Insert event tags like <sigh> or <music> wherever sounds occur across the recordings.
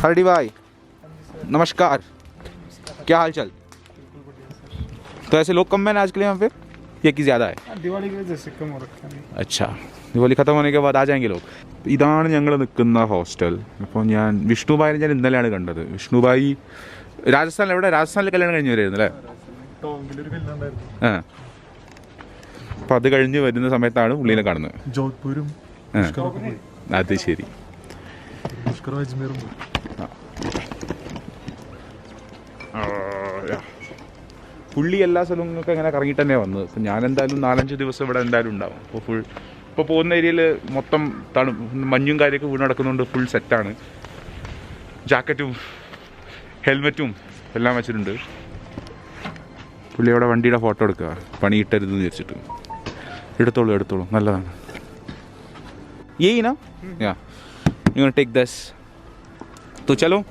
हरडी भाई नमस्कार क्या हाल चाल तो ऐसे लोग कम है ना आजकल यहाँ पे या कि ज़्यादा है दिवाली की वजह से कम हो रखा है अच्छा दिवाली ख़त्म होने के बाद आ जाएंगे लोग ഇതാണ് ഞങ്ങൾ നിൽക്കുന്ന ഹോസ്റ്റൽ ഇപ്പോൾ ഞാൻ വിഷ്ണുബായിനെ ഞാൻ ഇന്നലെയാണ് കണ്ടത് വിഷ്ണുബായി രാജസ്ഥാനിൽ എവിടെ രാജസ്ഥാനിൽ കല്യാണം കഴിഞ്ഞ് വരുമായിരുന്നു അല്ലേ ടോങ്കിലൊരു കല്ലുണ്ടായിരുന്നു ആ അപ്പം അത് കഴിഞ്ഞ് വരുന്ന സമയത്താണ് പുള്ളീനെ കാണുന്നത് ജോധ്പൂരും ആ. പുഷ്കറൊക്കെ പോയി അത് ശരി പുഷ്കറും അജ്മീറും പോയി പുള്ളി എല്ലാ സ്ഥലങ്ങളിലൊക്കെ അങ്ങനെ കറങ്ങിയിട്ട് തന്നെയാണ് വന്നത്. അപ്പം ഞാൻ എന്തായാലും നാലഞ്ച് ദിവസം ഇവിടെ എന്തായാലും ഉണ്ടാവും. അപ്പോൾ ഫുൾ ഇപ്പോൾ പോകുന്ന ഏരിയയിൽ മൊത്തം തണു മഞ്ഞും കാര്യമൊക്കെ വീണ് നടക്കുന്നുണ്ട് ഫുൾ സെറ്റാണ് ജാക്കറ്റും ഹെൽമെറ്റും എല്ലാം വെച്ചിട്ടുണ്ട്. പുള്ളി അവിടെ വണ്ടിയുടെ ഫോട്ടോ എടുക്കുക. പണി കിട്ടരുത് വിചാരിച്ചിട്ട്. എടുത്തോളൂ എടുത്തോളൂ. നല്ലതാണ്. ഏനാ യാ. ടേക്ക് ദസ് തുച്ചാലോ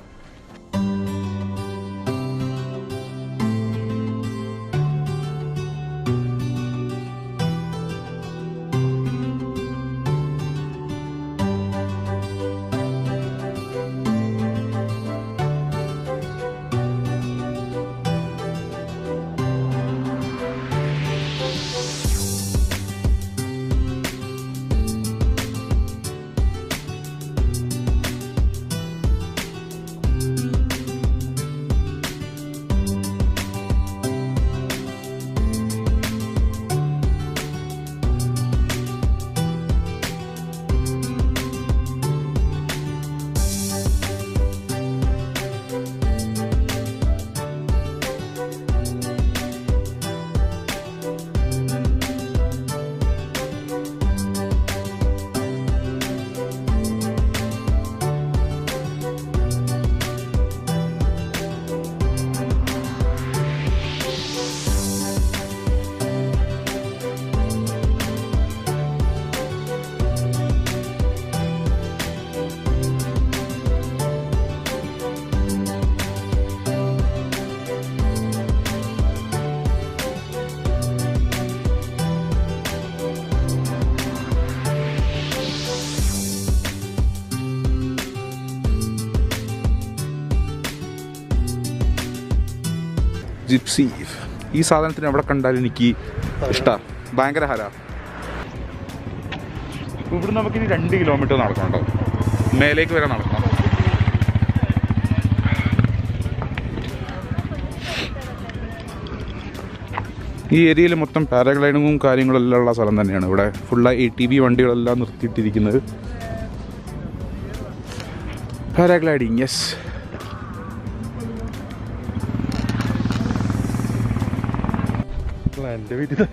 ജിപ്സി. ഈ സാധനത്തിന് എവിടെ കണ്ടാലും എനിക്ക് ഇഷ്ടമാണ് ഭയങ്കര ഹര. ഇവിടെ നമുക്കിനി രണ്ട് കിലോമീറ്റർ നടക്കണുണ്ടോ. മേലേക്ക് വരെ നടക്കണം. ഈ ഏരിയയിൽ മൊത്തം പാരഗ്ലൈഡിങ്ങും കാര്യങ്ങളെല്ലാം ഉള്ള സ്ഥലം തന്നെയാണ്. ഇവിടെ ഫുള്ള് എ ടി വി വണ്ടികളെല്ലാം നിർത്തിയിട്ടിരിക്കുന്നത്. പാരാഗ്ലൈഡിങ് യെസ് എന്റെ വീട്ടിൽ <laughs>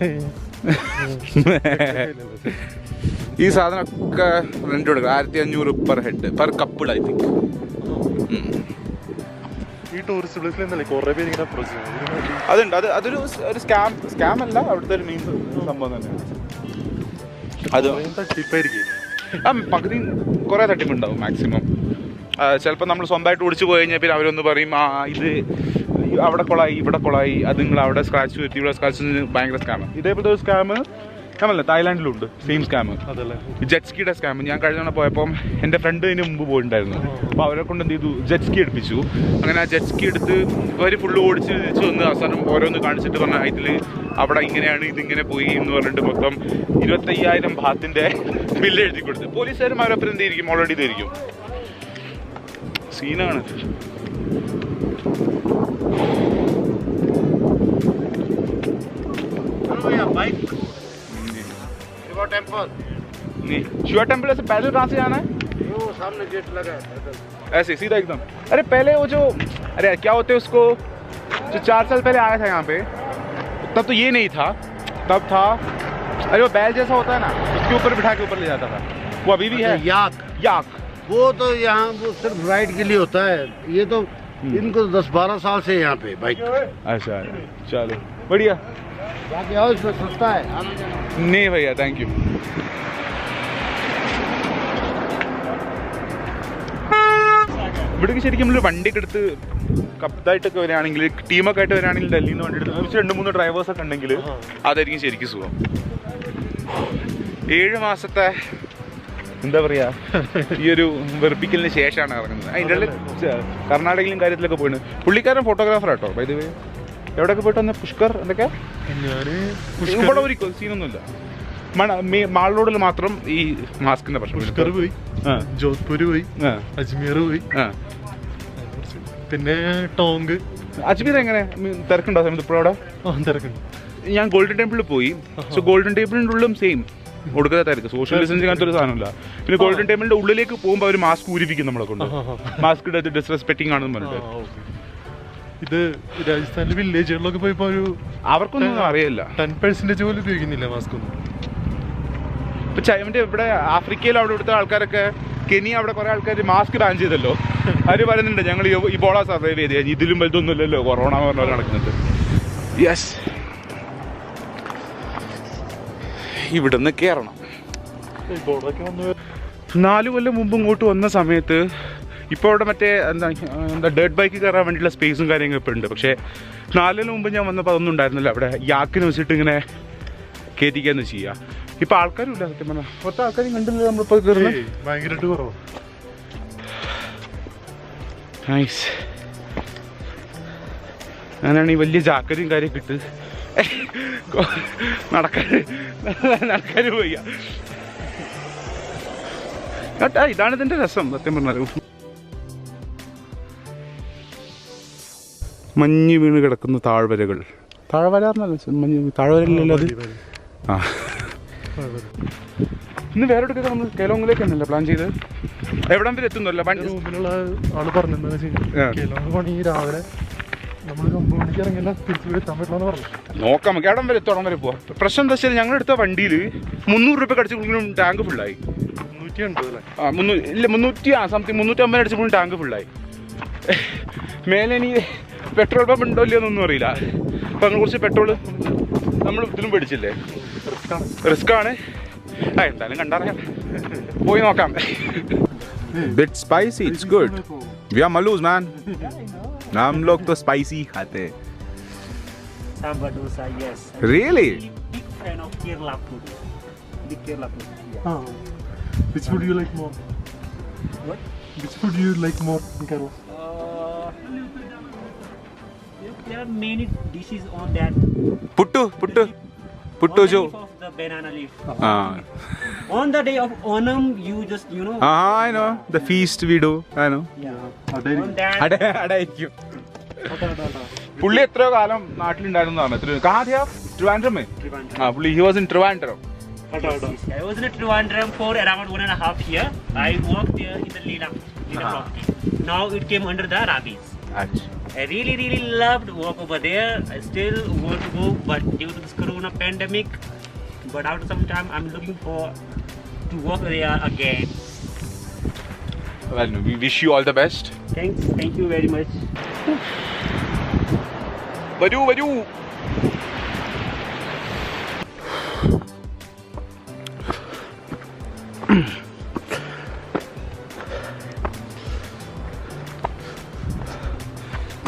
ഈ സാധനമൊക്കെ റെന്റ് കൊടുക്കുക ആയിരത്തി അഞ്ഞൂറ് per head per couple I think ഈ ടൂറിസ്റ്റ് പ്ലേസിൽ നിന്നല്ലേ കുറെ പേര് ഇങ്ങനെ അപ്രോച്ച് ചെയ്യുന്നത്? അതുണ്ട്. അത് അതൊരു ഒരു സ്കാം സ്കാം അല്ല അവിടുത്തെ ഒരു മീൻസ് സംഭവം തന്നെയാണ് അത് തട്ടിപ്പായിരിക്കും. ആ പകുതി കുറേ തട്ടിപ്പുണ്ടാവും മാക്സിമം ചിലപ്പോൾ നമ്മൾ സ്വന്തമായിട്ട് ഓടിച്ചു പോയി കഴിഞ്ഞാൽ പിന്നെ അവരൊന്ന് പറയും ആ ഇത് അവിടെ കൊളായി ഇവിടെ കൊളായി. അത് നിങ്ങൾ അവിടെ സ്ക്രാച്ച് പറ്റി ഇവിടെ സ്ക്രാച്ച് ഭയങ്കര സ്കാം ഇതേപോലത്തെ ഒരു സ്കാം തായ്ലാന്റിലും തായ്ലാൻഡിലുണ്ട് സെയിം സ്കാം അതല്ലേ. ജെറ്റ്സ്കിയുടെ സ്കാം ഞാൻ കഴിഞ്ഞ തവണ പോയപ്പോൾ എന്റെ ഫ്രണ്ട് അതിന് മുമ്പ് പോയിട്ടുണ്ടായിരുന്നു. അപ്പോൾ അവരെ കൊണ്ട് എന്ത് ചെയ്തു? ജെറ്റ്സ്കി എടുപ്പിച്ചു. അങ്ങനെ ആ ജെറ്റ്സ്കി എടുത്ത് അവർ ഫുള്ള് ഓടിച്ച് തിരിച്ചു വന്ന് അവസാനം ഓരോന്ന് കാണിച്ചിട്ട് പറഞ്ഞ ഇതിൽ അവിടെ ഇങ്ങനെയാണ് ഇതിങ്ങനെ പോയി എന്ന് പറഞ്ഞിട്ട് മൊത്തം ഇരുപത്തയ്യായിരം ഭാത്തിന്റെ ബില്ല് എഴുതി കൊടുത്ത്. പോലീസുകാരും അവരൊപ്പം എന്ത് ചെയ്തിരിക്കും ഓൾറെഡി ഇതായിരിക്കും. സീനാണ് शिवा टेंपल। शिवा टेंपल से पैदल कहाँ से जाना है? वो सामने गेट लगा है ऐसे सीधा एकदम। अरे पहले वो जो अरे क्या होते हैं उसको? जो चार साल पहले आया था यहाँ पे तब तो ये नहीं था। तब था अरे वो बैल जैसा होता है ना उसके ऊपर बिठा के ऊपर ले जाता था। वो अभी भी है। याक। याक। वो तो यहाँ वो सिर्फ़ राइड के लिए होता है। ये तो इनको दस बारह साल से यहाँ पे बाइक अच्छा चलो बढ़िया। जाके आओ इसमें सस्ता है आना जाना नहीं भैया थैंक यू ഇവിടേക്ക് ശരിക്കും നമ്മൾ വണ്ടിയൊക്കെ എടുത്ത് കപ്പതായിട്ടൊക്കെ വരികയാണെങ്കിൽ ടീമൊക്കെ ആയിട്ട് വരികയാണെങ്കിൽ ഡൽഹിയിൽ നിന്ന് വണ്ടി എടുത്ത് കുറച്ച് രണ്ട് മൂന്ന് ഡ്രൈവേഴ്സ് ഒക്കെ ഉണ്ടെങ്കിൽ അതായിരിക്കും ശരിക്കും സുഖം ഏഴ് മാസത്തെ എന്താ പറയാ ഈ ഒരു വെറുപ്പിക്കലിന് ശേഷമാണ് ഇറങ്ങുന്നത് അതിൻ്റെ ഇടയിൽ ച- കർണാടകയിലും കാര്യത്തിലൊക്കെ പോയിണ് പുള്ളിക്കാരൻ ഫോട്ടോഗ്രാഫർ ആട്ടോ വൈദ്യ എവിടെയൊക്കെ പോയിട്ട് വന്ന? പുഷ്കർ എന്തൊക്കെ? ഇവിടെ ഒരു സീനൊന്നുമില്ല. റോഡിൽ മാത്രം ഈ മാസ്കിന്റെ പ്രശ്നം പുഷ്കർ പോയി. ജോധ്പൂർ പോയി. അജ്മീർ പോയി. പിന്നെ ടോങ്ക് അജ്മീർ എങ്ങനെ? തിരക്കുണ്ടോ സമയത്ത് ഇപ്പോൾ അവിടെ? തിരക്കുണ്ട്. ഞാൻ ഗോൾഡൻ ടെമ്പിളിൽ പോയി. സോ ഗോൾഡൻ ടെമ്പിളിന്റെ ഉള്ളിലും സെയിം കൊടുക്കാത്തായിരിക്കും തിരക്ക് സോഷ്യൽ ഡിസ്റ്റൻസിങ് അങ്ങനത്തെ ഒരു സാധനമില്ല. പിന്നെ ഗോൾഡൻ ടെമ്പിളിന്റെ ഉള്ളിലേക്ക് പോകുമ്പോൾ അവർ മാസ്ക് ഊരിപ്പിക്കും നമ്മളെ കൊണ്ട്. മാസ്ക് ഡിസ്റെസ്പെക്ടിങ് ആണെന്ന് പറഞ്ഞിട്ട്. ഇത് രാജസ്ഥാനിലെ വില്ലേജുകളിലൊക്കെ പോയപ്പോ ഒരു അവർക്കൊന്നും അറിയില്ല. ടെൻ പെർസെന്റേജ് പോലും ഉപയോഗിക്കുന്നില്ല മാസ്ക് ഒന്നും. ഇപ്പൊ ചൈമന്റെ ഇവിടെ ആഫ്രിക്കയിൽ അവിടെ ഇവിടുത്തെ ആൾക്കാരൊക്കെ കെനി അവിടെ കുറെ ആൾക്കാർ മാസ്ക് ബാൻ ചെയ്തല്ലോ. അവർ പറയുന്നുണ്ട് ഞങ്ങൾ ഇബോള സർവൈവ് ചെയ്ത്. കഴിഞ്ഞ് ഇതിലും വലുതൊന്നും ഇല്ലല്ലോ കൊറോണ പറഞ്ഞ നടക്കുന്നുണ്ട് യെസ് ഇവിടുന്ന് കയറണം വന്ന് നാല് കൊല്ലം മുമ്പ് ഇങ്ങോട്ട് വന്ന സമയത്ത് ഇപ്പോൾ അവിടെ മറ്റേ എന്താ എന്താ ഡേർട്ട് ബൈക്ക് കയറാൻ വേണ്ടിയുള്ള സ്പേസും കാര്യങ്ങളും ഇപ്പോൾ ഉണ്ട്. പക്ഷേ നാലിന് മുമ്പ് ഞാൻ വന്നപ്പോൾ അതൊന്നും ഉണ്ടായിരുന്നില്ല. അവിടെ യാക്കിന് വെച്ചിട്ട് ഇങ്ങനെ കയറ്റിക്കാന്ന് ചെയ്യുക ഇപ്പം ആൾക്കാരും ഇല്ല സത്യം പറഞ്ഞാൽ മൊത്തം ആൾക്കാരും കണ്ടില്ല നമ്മളിപ്പോൾ കയറുന്നത് ഭയങ്കരമായിട്ട് കുറവ്. നൈസ് അങ്ങനെയാണ് ഈ വലിയ ജാക്കറ്റും കാര്യമൊക്കെ ഇട്ട്. നടക്കാൻ നടക്കാൻ പോയി ഇതാണ് ഇതിന്റെ രസം സത്യം പറഞ്ഞാൽ മഞ്ഞ് വീണ് കിടക്കുന്ന താഴ്വരകൾ. താഴ്വര മഞ്ഞ് താഴ്വരകളിലത് ആ ഇന്ന് വേറെ എടുക്കുക നമ്മൾ കേലോങ്ങിലേക്ക് തന്നെയല്ലേ പ്ലാൻ ചെയ്ത്? എവിടം വരെ എത്തുന്നല്ല റൂമിലുള്ള ആൾ പറഞ്ഞെന്താ ആ. പണി രാവിലെ നമ്മൾ ഒമ്പത് മണിക്ക് ഇറങ്ങില്ല തിരിച്ചു പോയി പറഞ്ഞു. നോക്കാം നമുക്ക് എവിടം വരെ എത്തോളം വരെ പോവാം. പ്രശ്നം എന്താ വെച്ചാൽ ഞങ്ങൾ എടുത്ത വണ്ടിയിൽ മുന്നൂറ് രൂപ അടിച്ചപ്പോഴും ടാങ്ക് ഫുള്ളായി ആ മുന്നൂ ഇല്ല മുന്നൂറ്റി ആ സംതിങ് മുന്നൂറ്റമ്പത് അടിച്ചപ്പോഴും ടാങ്ക് ഫുള്ളായി മേലെ ഇനി പെട്രോൾ പമ്പ് ഉണ്ടോ ഇല്ലയോ എന്നൊന്നും അറിയില്ല അപ്പം അങ്ങനെ കുറച്ച് പെട്രോൾ നമ്മൾ ഇതിലും പേടിച്ചില്ലേ റിസ്ക് ആണ് ആ എന്തായാലും കണ്ടറിയാം പോയി നോക്കാം Bit spicy, it's good. We are Malus, man. हम लोग तो स्पाइसी खाते हैं Sambar dosa, yes. Really? Big fan of Kerala food. Big Kerala food. Yeah. Which food you like more What? Which food you like more in Kerala Uh, there are many dishes on that. Puttu, puttu, puttu jo. of the banana leaf. Ah, On the day of Onam, you just you know. ah, I know. The feast we do. I know. Yeah. On that. Adai, adai. പുള്ളി എത്ര കാലം നാട്ടിലുണ്ടായിരുന്നതാണ് എത്ര കാദ്യ ട്രിവാൻഡ്രമേ Trivandrum. ആ പുള്ളി he was in Trivandrum I was in Trivandrum for around one and a half year. I worked there in the Leela, Leela Ah. property. Now it came under the Rabies. I really really loved walk over there. I still want to go but due to this corona pandemic but after some time I'm looking for to walk there again. Well, we wish you all the best. Thanks. Thank you very much. Badu, Badu.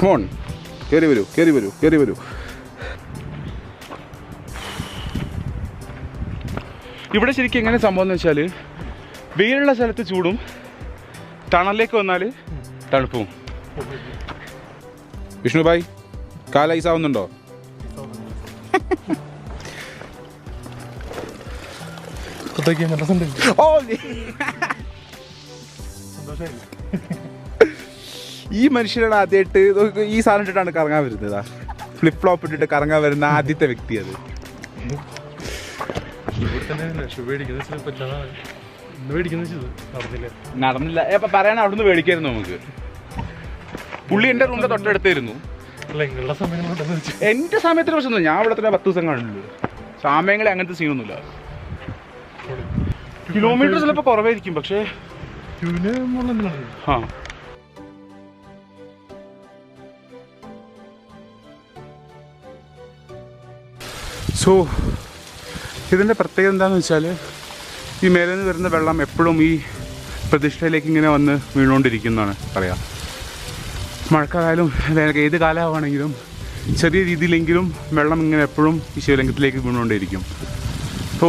Come on കയറി വരൂ കയറി വരൂ കയറി വരൂ. ഇവിടെ ശരിക്കും എങ്ങനെ സംഭവം എന്ന് വെച്ചാൽ വെയിലുള്ള സ്ഥലത്ത് ചൂടും ടണലിലേക്ക് വന്നാൽ തണുപ്പും. വിഷ്ണുഭായ് കാല ഐസ് ആവുന്നുണ്ടോ അതൊക്കെ നല്ല സന്തോഷം ഓ ഈ മനുഷ്യരാണ് ആദ്യമായിട്ട് ഈ സാധനം ഇട്ടിട്ടാണ് കറങ്ങാൻ വരുന്നത് ഫ്ലിപ്പ് ഫ്ലോപ്പ് ഇട്ടിട്ട് കറങ്ങാൻ വരുന്ന ആദ്യത്തെ വ്യക്തി അത്. നടന്നില്ല? അപ്പൊ പറയാൻ അവിടുന്ന് മേടിക്കായിരുന്നു നമുക്ക്. പുള്ളി എന്റെ റൂമിന്റെ തൊട്ടടുത്തായിരുന്നു. എന്റെ സമയത്തിന് പക്ഷെ ഞാൻ അവിടെ തന്നെ പത്ത് ദിവസം കാണുള്ളൂ സാമയങ്ങളെ അങ്ങനത്തെ സീനൊന്നുമില്ല. കിലോമീറ്റർ ചിലപ്പോൾ കുറവായിരിക്കും പക്ഷേ ആ സോ ഇതിന്റെ പ്രത്യേകത എന്താണെന്ന് വെച്ചാൽ ഈ മേലെ നിന്ന് വരുന്ന വെള്ളം എപ്പോഴും ഈ പ്രതിഷ്ഠയിലേക്ക് ഇങ്ങനെ വന്ന് വീണുകൊണ്ടിരിക്കുന്നതാണ് പറയാം. മഴക്കാലം വേനൽ ഏത് കാലമാണെങ്കിലും ചെറിയ രീതിയിലെങ്കിലും വെള്ളം ഇങ്ങനെ എപ്പോഴും ഈ ശിവലിംഗത്തിലേക്ക് വീണുകൊണ്ടേയിരിക്കും. സോ